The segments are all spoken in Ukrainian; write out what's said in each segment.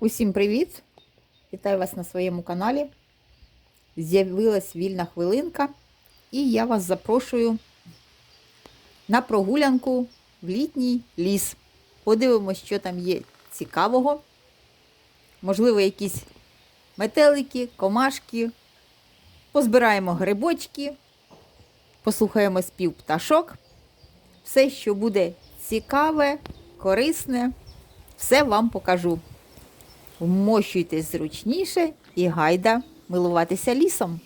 Усім привіт! Вітаю вас на своєму каналі. З'явилась вільна хвилинка, і я вас запрошую на прогулянку в літній ліс. Подивимось, що там є цікавого. Можливо, якісь метелики, комашки. Позбираємо грибочки, послухаємо спів пташок. Все, що буде цікаве, корисне, все вам покажу. Вмощуйтесь зручніше і гайда милуватися лісом.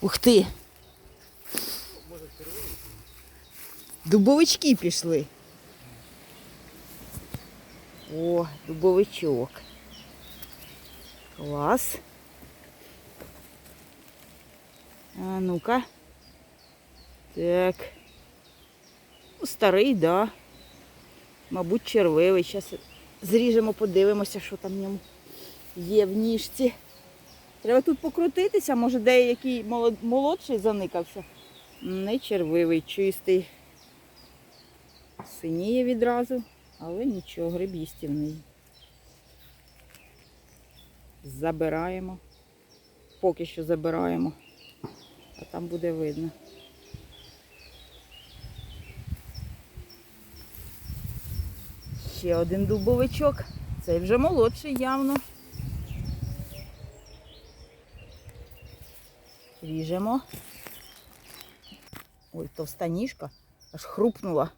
Ух ти! Дубовички пішли. О, дубовичок. Клас. А ну-ка. Так. Ну, старий, да. Мабуть, червивий. Зараз зріжемо, подивимося, що там в ньому є в ніжці. Треба тут покрутитися, може деякий молодший заникався. Не червивий, чистий. Синіє відразу, але нічого, гриб їстівний. Забираємо. Поки що забираємо. А там буде видно. Ще один дубовичок. Цей вже молодший явно. Ріжемо. Ой, товста ніжка аж хрупнула.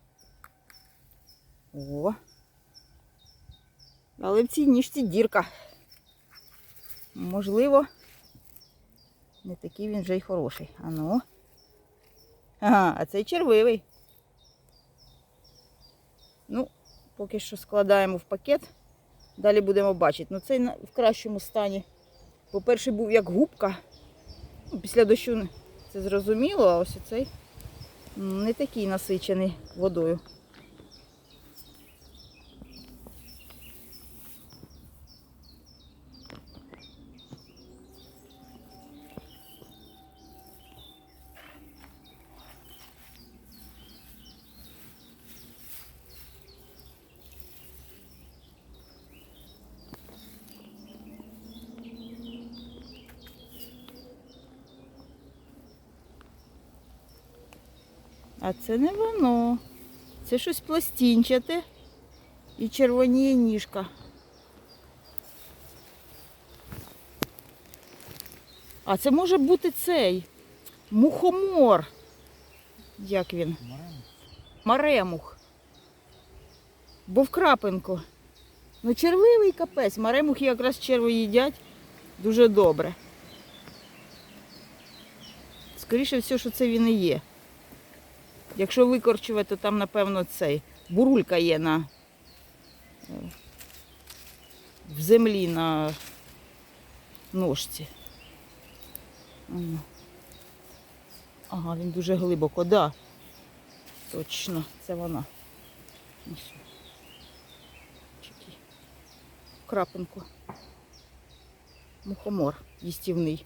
О. Але в цій ніжці дірка. Можливо, не такий він вже й хороший. А ну. Ага, а цей червивий. Ну, поки що складаємо в пакет. Далі будемо бачити. Ну цей в кращому стані. По-перше, був як губка. Після дощу це зрозуміло, а ось цей не такий насичений водою. А це не воно. Це щось пластинчате і червоніє ніжка. А це може бути цей мухомор. Як він? Маремух. Бо в крапинку. Ну, червивий капець. Маремухи якраз черви їдять дуже добре. Скоріше все, що це він і є. Якщо викорчувати, то там, напевно, цей. Бурулька є на е, в землі на ножці. Ага, він дуже глибоко, да. Точно, це вона. Ось. Крапинку. Мухомор їстівний.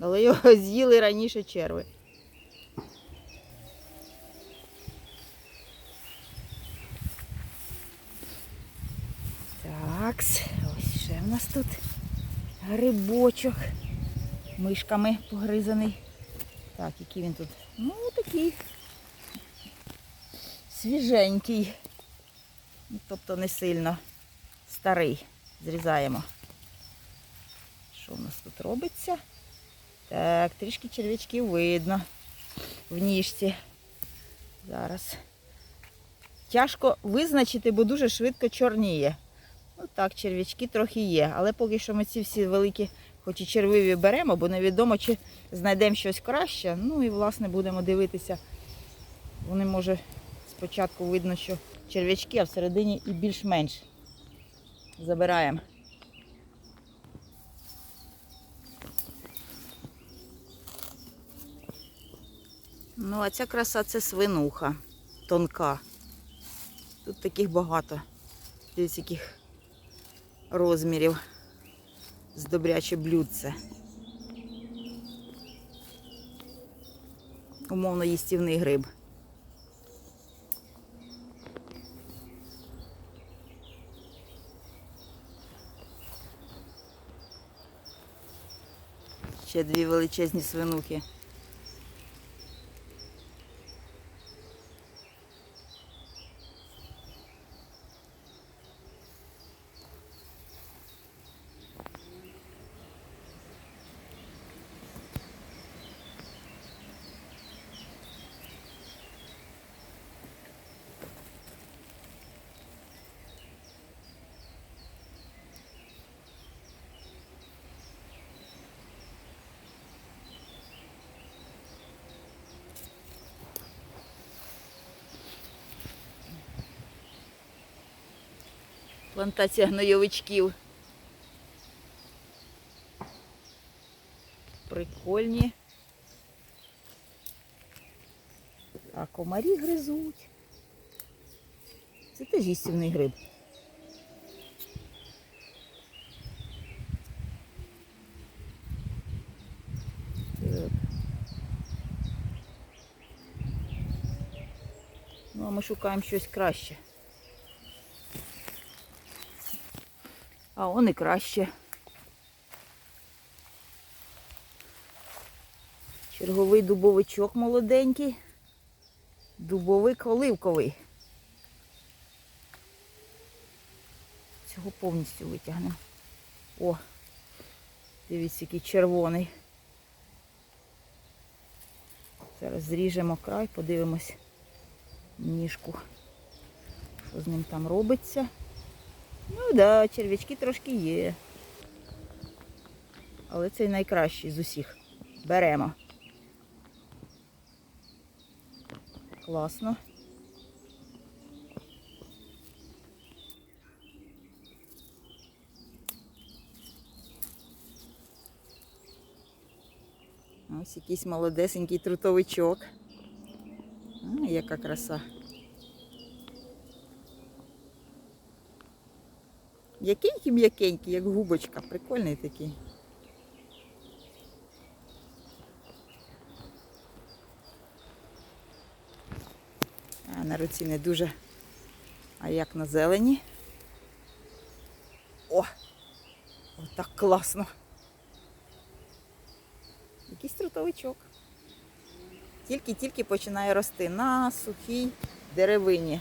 Але його з'їли раніше черви. Так, ось ще в нас тут грибочок. Мишками погризаний. Так, який він тут? Ну, такий свіженький. Тобто не сильно старий. Зрізаємо. Що в нас тут робиться? Так, трішки черв'ячків видно в ніжці. Зараз. Тяжко визначити, бо дуже швидко чорніє. Ну так, черв'ячки трохи є, але поки що ми ці всі великі, хоч і червиві беремо, бо невідомо, чи знайдемо щось краще. Ну і власне будемо дивитися. Вони може спочатку видно, що черв'ячки, а всередині і більш-менш. Забираємо. Ну, а ця краса це свинуха тонка. Тут таких багато. Дивіться, яких розмірів з добряче блюдце. Умовно їстівний гриб. Ще дві величезні свинухи. Плантація гнойовичків. Прикольні. А комарі гризуть. Це теж їстівний гриб. Так. Ну, а ми шукаємо щось краще. А он і краще. Черговий дубовичок молоденький. Дубовик оливковий. Цього повністю витягнемо. О, дивіться, який червоний. Зараз зріжемо край, подивимось ніжку, що з ним там робиться. Ну так, да, черв'ячки трошки є. Але цей найкращий з усіх. Беремо. Класно. Ось якийсь молодесенький трутовичок. А, яка краса. Якенький м'якенький, як губочка. Прикольний такий. А на руці не дуже. А як на зелені. О! Отак класно. Якийсь трутовичок. Тільки-тільки починає рости на сухій деревині.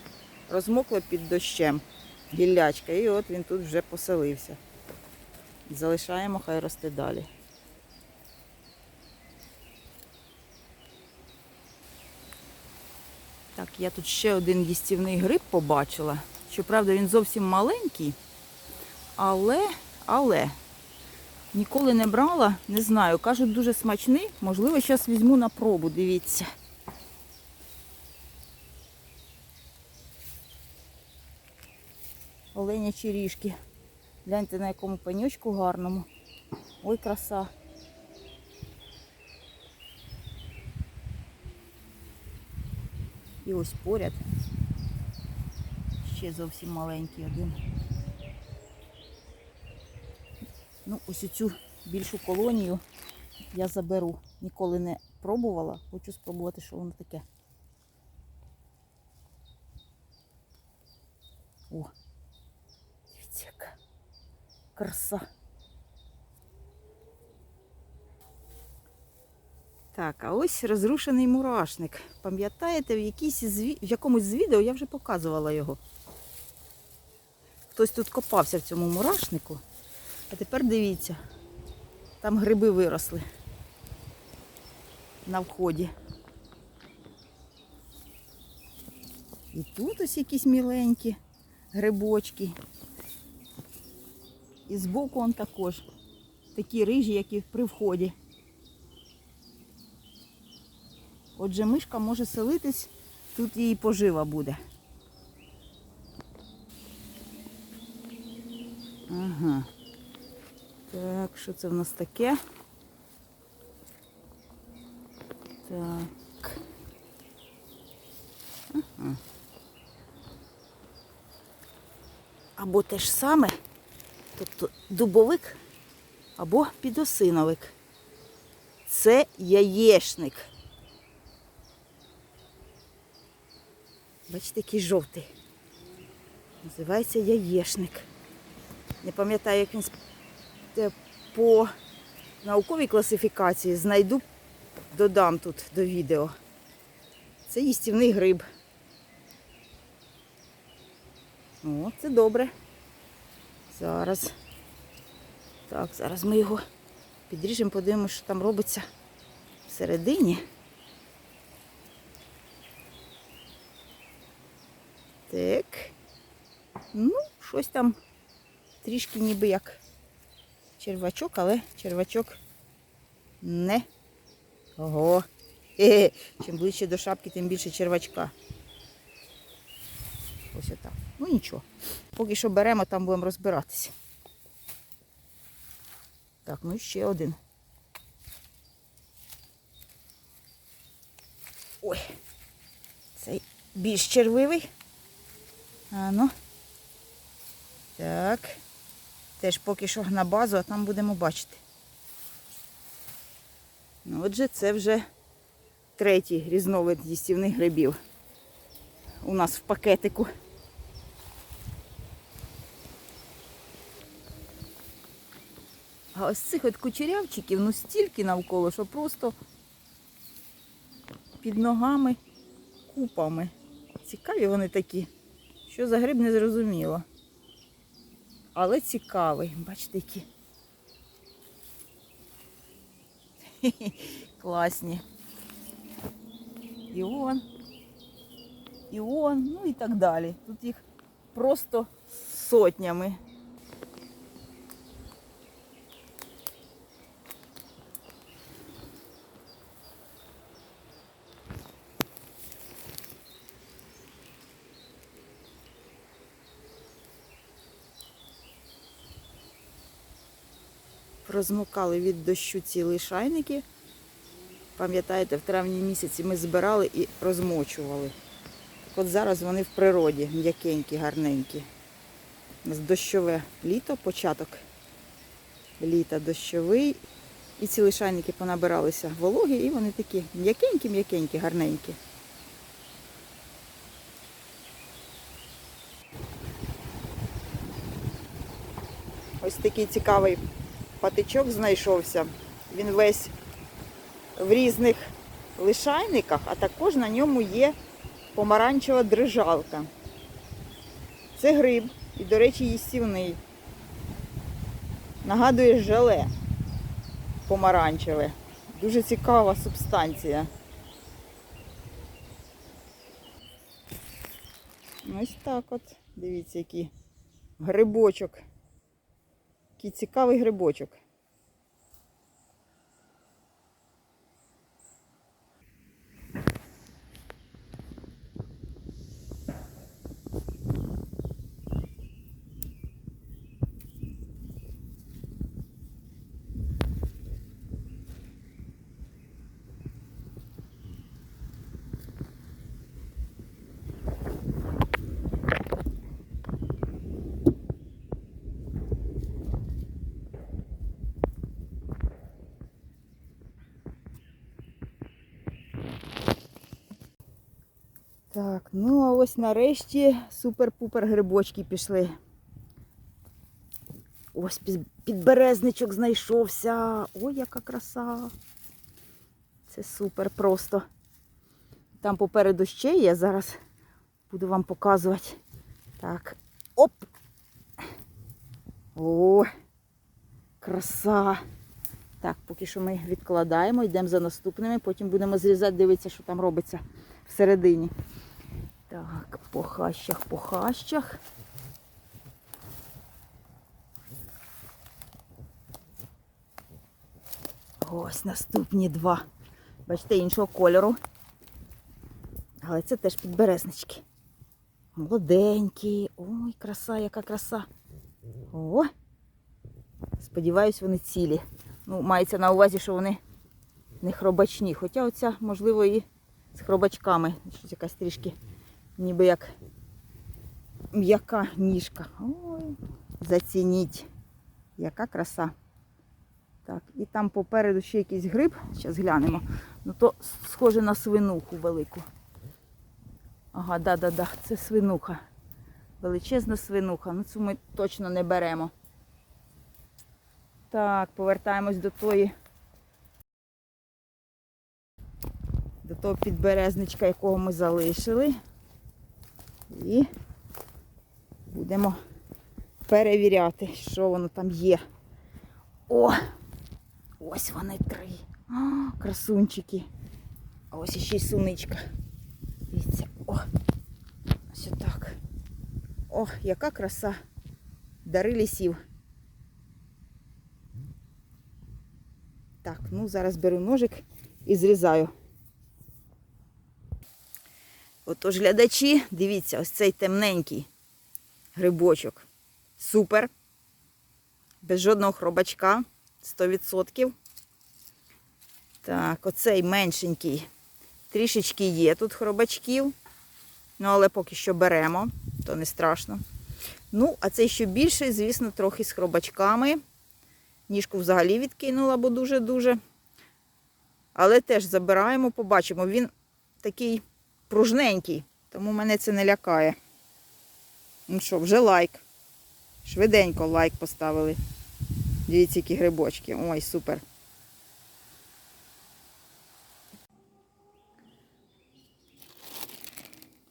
Розмокло під дощем гіллячка. І от він тут вже поселився. Залишаємо, хай росте далі. Так, я тут ще один їстівний гриб побачила. Щоправда, він зовсім маленький, але, але ніколи не брала, не знаю. Кажуть, дуже смачний. Можливо, зараз візьму на пробу, дивіться. Оленячі ріжки. Гляньте на якому пенючку гарному. Ой, краса. І ось поряд. Ще зовсім маленький один. Ну, ось цю більшу колонію я заберу. Ніколи не пробувала. Хочу спробувати, що воно таке. О! Дивіться, краса. Так, а ось розрушений мурашник. Пам'ятаєте, в, в якомусь з відео я вже показувала його. Хтось тут копався в цьому мурашнику. А тепер дивіться, там гриби виросли на вході. І тут ось якісь міленькі грибочки. І збоку он також. Такі рижі, як і при вході. Отже, мишка може селитись, тут її пожива буде. Ага. Так, що це в нас таке? Так. Ага. Або те ж саме, тобто дубовик або підосиновик. Це яєшник. Бачите, який жовтий. Називається яєшник. Не пам'ятаю, як він по науковій класифікації знайду, додам тут до відео. Це їстівний гриб. О, це добре. Зараз. Так, зараз ми його підріжемо, подивимося, що там робиться всередині. Так. Ну, щось там трішки ніби як червачок, але червачок не. Ого. Чим ближче до шапки, тим більше червачка. Ось отак. Ну нічого. Поки що беремо, там будемо розбиратися. Так, ну і ще один. Ой, цей більш червивий. А ну. Так. Теж поки що на базу, а там будемо бачити. Ну, отже, це вже третій різновид їстівних грибів. У нас в пакетику. А ось цих от кучерявчиків, ну стільки навколо, що просто під ногами купами. Цікаві вони такі. Що за гриб не зрозуміло. Але цікавий. Бачите, які. Класні. І он. І он, ну і так далі. Тут їх просто сотнями. Розмокали від дощу ці лишайники. Пам'ятаєте, в травні місяці ми збирали і розмочували. Так от зараз вони в природі, м'якенькі, гарненькі. У нас дощове літо, початок літа дощовий. І ці лишайники понабиралися вологі, і вони такі м'якенькі, м'якенькі, гарненькі. Ось такий цікавий патичок знайшовся. Він весь в різних лишайниках, а також на ньому є помаранчева дрижалка. Це гриб і, до речі, їстівний. Нагадує желе помаранчеве. Дуже цікава субстанція. Ось так от. Дивіться, який грибочок. Який цікавий грибочок. Так, ну а ось нарешті супер-пупер грибочки пішли. Ось підберезничок знайшовся. Ой, яка краса. Це супер просто. Там попереду ще є, зараз буду вам показувати. Так. Оп! О! Краса! Так, поки що ми відкладаємо, йдемо за наступними, потім будемо зрізати, дивитися, що там робиться всередині. Так, по хащах, по хащах. Ось наступні два. Бачите, іншого кольору. Але це теж підберезнички. Молоденькі. Ой, краса, яка краса. О! Сподіваюсь, вони цілі. Ну, мається на увазі, що вони не хробачні. Хоча оця, можливо, і з хробачками. Щось якась трішки, ніби як м'яка ніжка. Ой, зацініть. Яка краса. Так, і там попереду ще якийсь гриб. Зараз глянемо. Ну то схоже на свинуху велику. Ага, да-да-да, це свинуха. Величезна свинуха. Ну цю ми точно не беремо. Так, повертаємось до тої. До того підберезничка, якого ми залишили. І будемо перевіряти, що воно там є. О! Ось вони три. А, красунчики. А ось іще й суничка. Дивіться. О! Ось отак. О, яка краса. Дари лісів. Так, ну зараз беру ножик і зрізаю. Отож, глядачі, дивіться, ось цей темненький грибочок. Супер. Без жодного хробачка. 100%. Так, оцей меншенький. Трішечки є тут хробачків. Ну, але поки що беремо, то не страшно. Ну, а цей ще більший, звісно, трохи з хробачками. Ніжку взагалі відкинула, бо дуже-дуже. Але теж забираємо, побачимо. Він такий пружненький, тому мене це не лякає. Ну що, вже лайк. Швиденько лайк поставили. Дивіться, які грибочки. Ой, супер.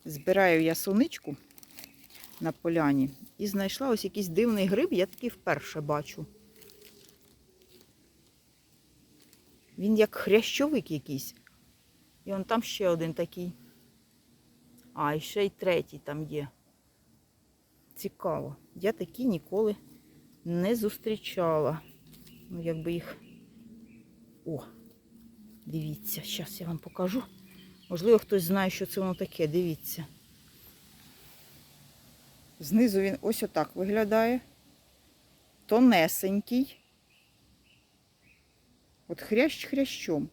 Збираю я суничку на поляні і знайшла ось якийсь дивний гриб, я такий вперше бачу. Він як хрящовик якийсь. І он там ще один такий. А, і ще й третій там є. Цікаво. Я такі ніколи не зустрічала. Ну, якби їх. О, дивіться, зараз я вам покажу. Можливо, хтось знає, що це воно таке. Дивіться. Знизу він ось отак виглядає. Тонесенький. От хрящ хрящом.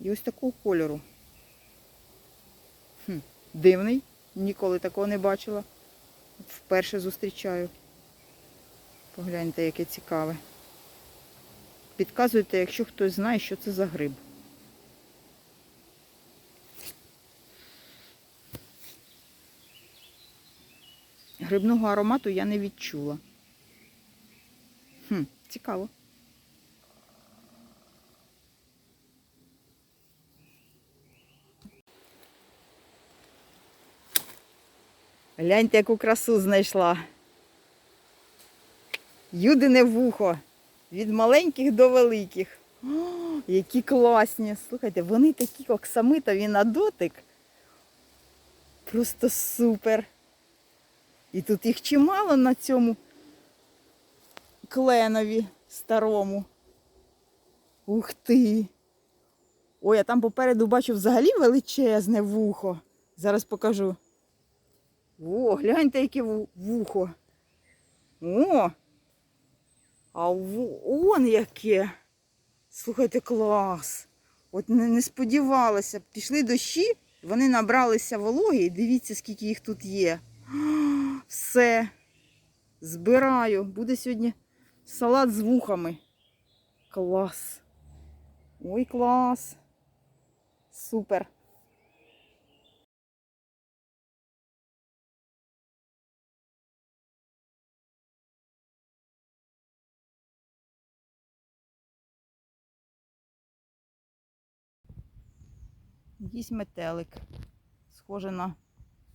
І ось такого кольору. Дивний. Ніколи такого не бачила. Вперше зустрічаю. Погляньте, яке цікаве. Підказуйте, якщо хтось знає, що це за гриб. Грибного аромату я не відчула. Хм, цікаво. Гляньте, яку красу знайшла. Юдине вухо. Від маленьких до великих. О, які класні. Слухайте, вони такі оксамитові на дотик. Просто супер. І тут їх чимало на цьому кленові старому. Ух ти. Ой, а там попереду бачу взагалі величезне вухо. Зараз покажу. О, гляньте, яке вухо. О! А он яке. Слухайте, клас. От не, не сподівалася. Пішли дощі, вони набралися вологи, і дивіться, скільки їх тут є. Все. Збираю. Буде сьогодні салат з вухами. Клас. Ой, клас. Супер. Якийсь метелик. Схоже на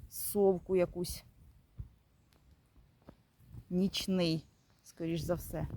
совку якусь. Нічний, скоріш за все.